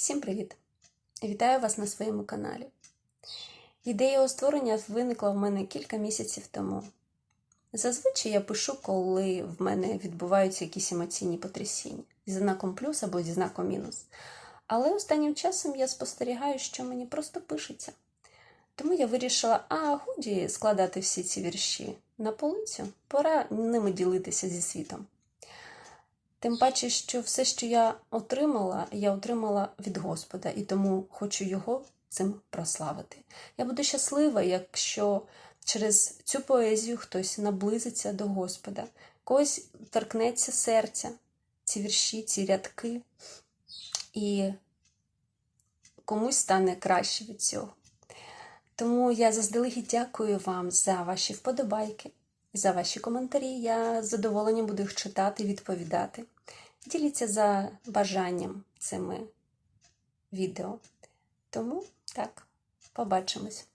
Всім привіт! Вітаю вас на своєму каналі. Ідея його створення виникла в мене кілька місяців тому. Зазвичай я пишу, коли в мене відбуваються якісь емоційні потрясіння зі знаком плюс або зі знаком мінус. Але останнім часом я спостерігаю, що мені просто пишеться. Тому я вирішила, а годі складати всі ці вірші на полицю, пора ними ділитися зі світом. Тим паче, що все, що я отримала, я отримала від Господа, і тому хочу його цим прославити. Я буду щаслива, якщо через цю поезію хтось наблизиться до Господа, когось торкнеться серця, ці вірші, ці рядки, і комусь стане краще від цього. Тому я заздалегідь дякую вам за ваші вподобайки, за ваші коментарі. Я з задоволенням буду їх читати, відповідати. Діліться за бажанням цими відео. Тому так, побачимось.